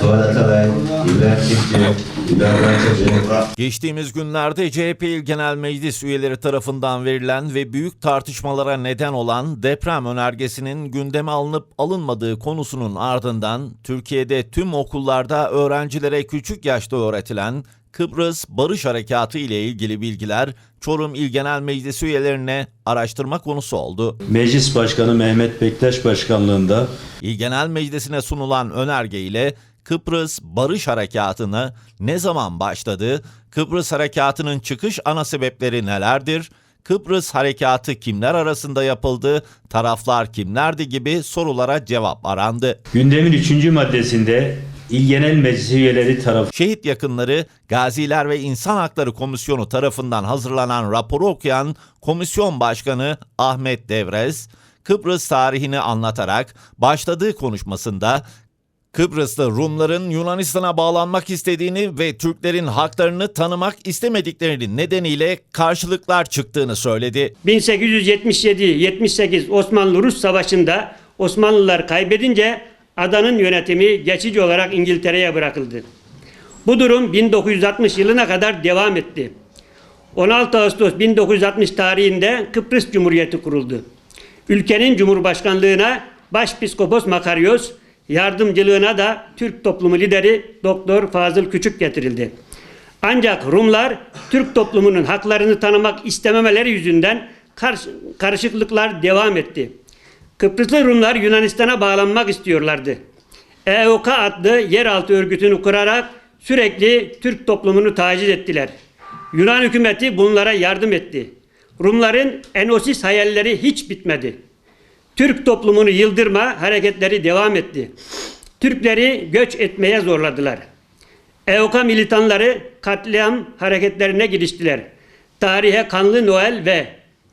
Tuvalet Aray, İbrahim Çiftçi, İbrahim Çiftçi, Geçtiğimiz günlerde CHP İl Genel Meclis üyeleri tarafından verilen ve büyük tartışmalara neden olan deprem önergesinin gündeme alınıp alınmadığı konusunun ardından Türkiye'de tüm okullarda öğrencilere küçük yaşta öğretilen Kıbrıs Barış Harekatı ile ilgili bilgiler Çorum İl Genel Meclis üyelerine araştırma konusu oldu. Meclis Başkanı Mehmet Bektaş Başkanlığında İl Genel Meclisi'ne sunulan önerge ile Kıbrıs Barış Harekatı'nı ne zaman başladı, Kıbrıs Harekatı'nın çıkış ana sebepleri nelerdir, Kıbrıs Harekatı kimler arasında yapıldı, taraflar kimlerdi gibi sorulara cevap arandı. gündemin 3. maddesinde İl Genel Meclis üyeleri tarafından Şehit yakınları Gaziler ve İnsan Hakları Komisyonu tarafından hazırlanan raporu okuyan Komisyon Başkanı Ahmet Devrez, Kıbrıs tarihini anlatarak başladığı konuşmasında Kıbrıslı Rumların Yunanistan'a bağlanmak istediğini ve Türklerin haklarını tanımak istemediklerini nedeniyle karşılıklar çıktığını söyledi. 1877-78 Osmanlı-Rus Savaşı'nda Osmanlılar kaybedince adanın yönetimi geçici olarak İngiltere'ye bırakıldı. Bu durum 1960 yılına kadar devam etti. 16 Ağustos 1960 tarihinde Kıbrıs Cumhuriyeti kuruldu. Ülkenin Cumhurbaşkanlığına Başpiskopos Makaryos, yardımcılığına da Türk toplumu lideri Doktor Fazıl Küçük getirildi. Ancak Rumlar Türk toplumunun haklarını tanımak istememeleri yüzünden karış- karışıklıklar devam etti. Kıbrıslı Rumlar Yunanistan'a bağlanmak istiyorlardı. EOK adlı yeraltı örgütünü kurarak sürekli Türk toplumunu taciz ettiler. Yunan hükümeti bunlara yardım etti. Rumların enosis hayalleri hiç bitmedi. Türk toplumunu yıldırma hareketleri devam etti. Türkleri göç etmeye zorladılar. EOK militanları katliam hareketlerine giriştiler. Tarihe kanlı Noel ve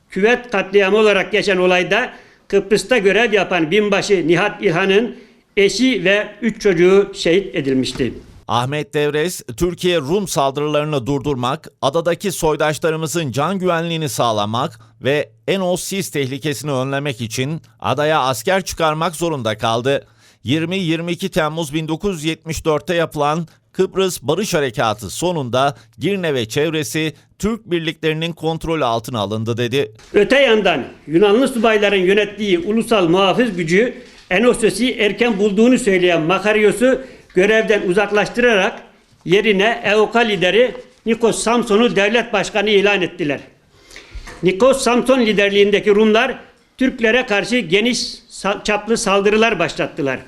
küvet katliamı olarak geçen olayda Kıbrıs'ta görev yapan binbaşı Nihat İlhan'ın eşi ve üç çocuğu şehit edilmişti. Ahmet Devrez, Türkiye Rum saldırılarını durdurmak, adadaki soydaşlarımızın can güvenliğini sağlamak ve NOSIS tehlikesini önlemek için adaya asker çıkarmak zorunda kaldı. 20-22 Temmuz 1974'te yapılan Kıbrıs Barış Harekatı sonunda Girne ve çevresi Türk birliklerinin kontrolü altına alındı dedi. Öte yandan Yunanlı subayların yönettiği ulusal muhafız gücü Enosos'u erken bulduğunu söyleyen Makaryos'u görevden uzaklaştırarak yerine EOK lideri Nikos Samson'u devlet başkanı ilan ettiler. Nikos Samson liderliğindeki Rumlar Türklere karşı geniş çaplı saldırılar başlattılar.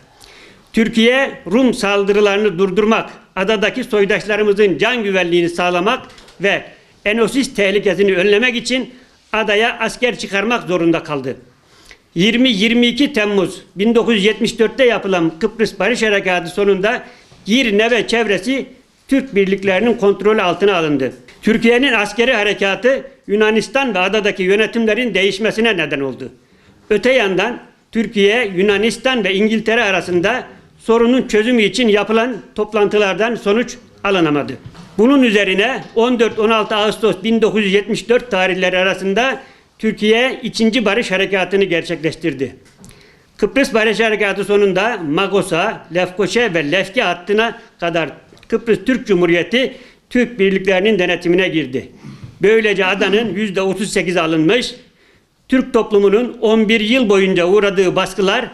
Türkiye Rum saldırılarını durdurmak, adadaki soydaşlarımızın can güvenliğini sağlamak ve enosis tehlikesini önlemek için adaya asker çıkarmak zorunda kaldı. 20-22 Temmuz 1974'te yapılan Kıbrıs Barış Harekatı sonunda Girne ve çevresi Türk birliklerinin kontrolü altına alındı. Türkiye'nin askeri harekatı Yunanistan ve adadaki yönetimlerin değişmesine neden oldu. Öte yandan Türkiye, Yunanistan ve İngiltere arasında sorunun çözümü için yapılan toplantılardan sonuç alınamadı. Bunun üzerine 14-16 Ağustos 1974 tarihleri arasında Türkiye ikinci barış harekatını gerçekleştirdi. Kıbrıs Barış Harekatı sonunda Magos'a, Lefkoşa ve Lefke hattına kadar Kıbrıs Türk Cumhuriyeti Türk birliklerinin denetimine girdi. Böylece adanın yüzde 38 alınmış, Türk toplumunun 11 yıl boyunca uğradığı baskılar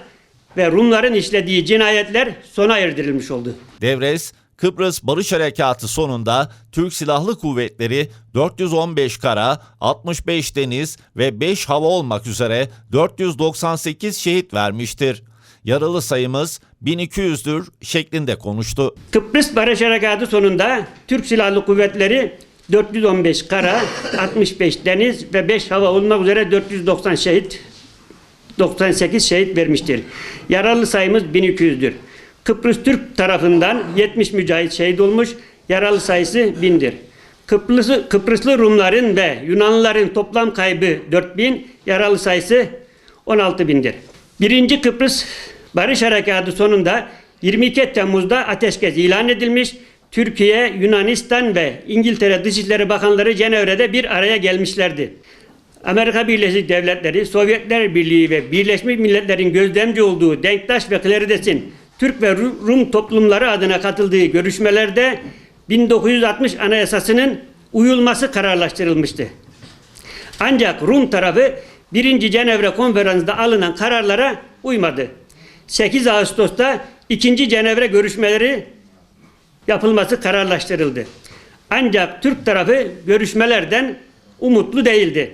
ve Rumların işlediği cinayetler sona erdirilmiş oldu. Devrez, Kıbrıs Barış Harekatı sonunda Türk Silahlı Kuvvetleri 415 kara, 65 deniz ve 5 hava olmak üzere 498 şehit vermiştir. Yaralı sayımız 1200'dür şeklinde konuştu. Kıbrıs Barış Harekatı sonunda Türk Silahlı Kuvvetleri 415 kara, 65 deniz ve 5 hava olmak üzere 490 şehit 98 şehit vermiştir. Yaralı sayımız 1200'dür. Kıbrıs Türk tarafından 70 mücahit şehit olmuş, yaralı sayısı 1000'dir. Kıbrıslı, Kıbrıslı Rumların ve Yunanlıların toplam kaybı 4000, yaralı sayısı 16 bindir. Birinci Kıbrıs Barış Harekatı sonunda 22 Temmuz'da ateşkes ilan edilmiş. Türkiye, Yunanistan ve İngiltere Dışişleri Bakanları Cenevre'de bir araya gelmişlerdi. Amerika Birleşik Devletleri, Sovyetler Birliği ve Birleşmiş Milletler'in gözlemci olduğu Denktaş ve Clarides'in Türk ve Ru- Rum toplumları adına katıldığı görüşmelerde 1960 Anayasası'nın uyulması kararlaştırılmıştı. Ancak Rum tarafı 1. Cenevre Konferansı'nda alınan kararlara uymadı. 8 Ağustos'ta 2. Cenevre görüşmeleri yapılması kararlaştırıldı. Ancak Türk tarafı görüşmelerden umutlu değildi.